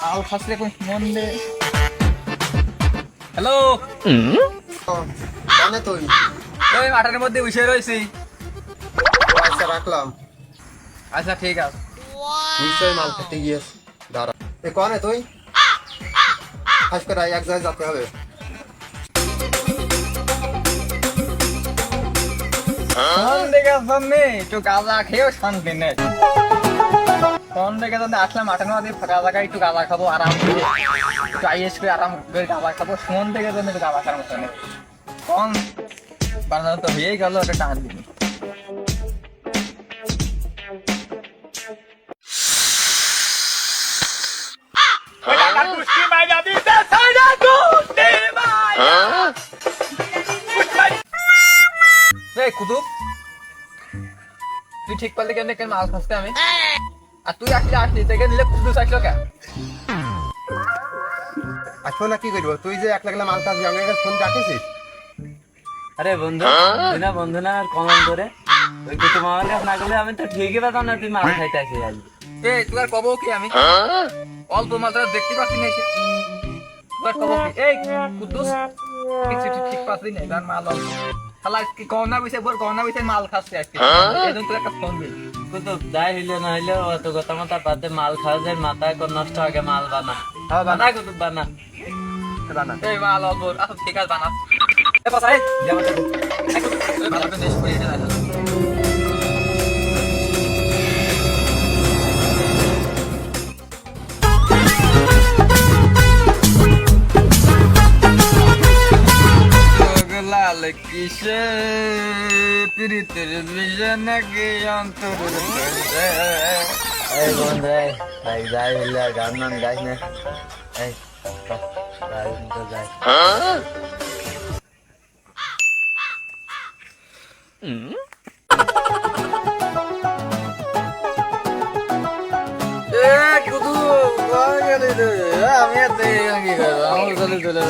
খাসলে কোন সুমন দে হ্যালো জানে তুই ওই মাঠের মধ্যে বসে রয়েছি আচ্ছা রাখলাম আচ্ছা ঠিক আছে নিশ্চয়ই মাল খেতে গিয়েছে দাঁড়া এ কনে তুই খাস করে এক জায়গায় যেতে হবে দেখে সামনে একটু গাঁজা খেয়েও শান্তি নেই ফোন দেখে যদি আসলাম মাঠের মধ্যে ফাঁকা জায়গায় একটু গাঁজা খাব, আরাম করে একটু আইএস করে আরাম করে গাঁজা খাব। ফোন দেখে যদি একটু গাঁজা খাওয়ার মতো নেই বানানো তো হয়েই গেল ওটা টান দিন তুই ঠিক করলে কেন কেন মাল খাসতে আমি? আর তুই আসলে আসলি থেকে নিলে কুদ্দুস আসলো কেন আসব না কি করব? তুই যে এক লাগলে মাল খাস আমার কাছে ফোন রাখিস আরে বন্ধু তুই না বন্ধু না আর কমান করে। ওই কুতুব আমার কাছে না করলে আমি তো ঠিকই পেতাম না তুই মাল খাইতে আসি আজ। এই তুই আর কবো কি আমি? অল্প মাত্রা দেখতে পাচ্ছি না এসে। তুই আর কবো কি? এই কুদ্দুস কিছু ঠিক ঠিক পাচ্ছি না এবার মাল অল্প। শালা আজকে গহনা বিষয় বল গহনা বিষয় মাল খাচ্ছে আজকে। এই জন্য তুই একটা ফোন দিল। কুতুব যাই হইলে না হইলে অত কথা মাথা বাদে মাল খাওয়া যায় মাথায় কোন নষ্ট আগে মাল বানা। হ্যাঁ, বানা। বানা কুতুব বানা। বানা। এই মাল অল্প আচ্ছা ঠিক আছে বানা। এ যাও এই ভালো করে দেশ করে কিসে প্রীতির বিষে নাকি অন্তর এই বন্ধু, এই যাই হইলে গান নাম গাই না। এই যাই। তো যাই আমি এতে করব? আমার চলে চলে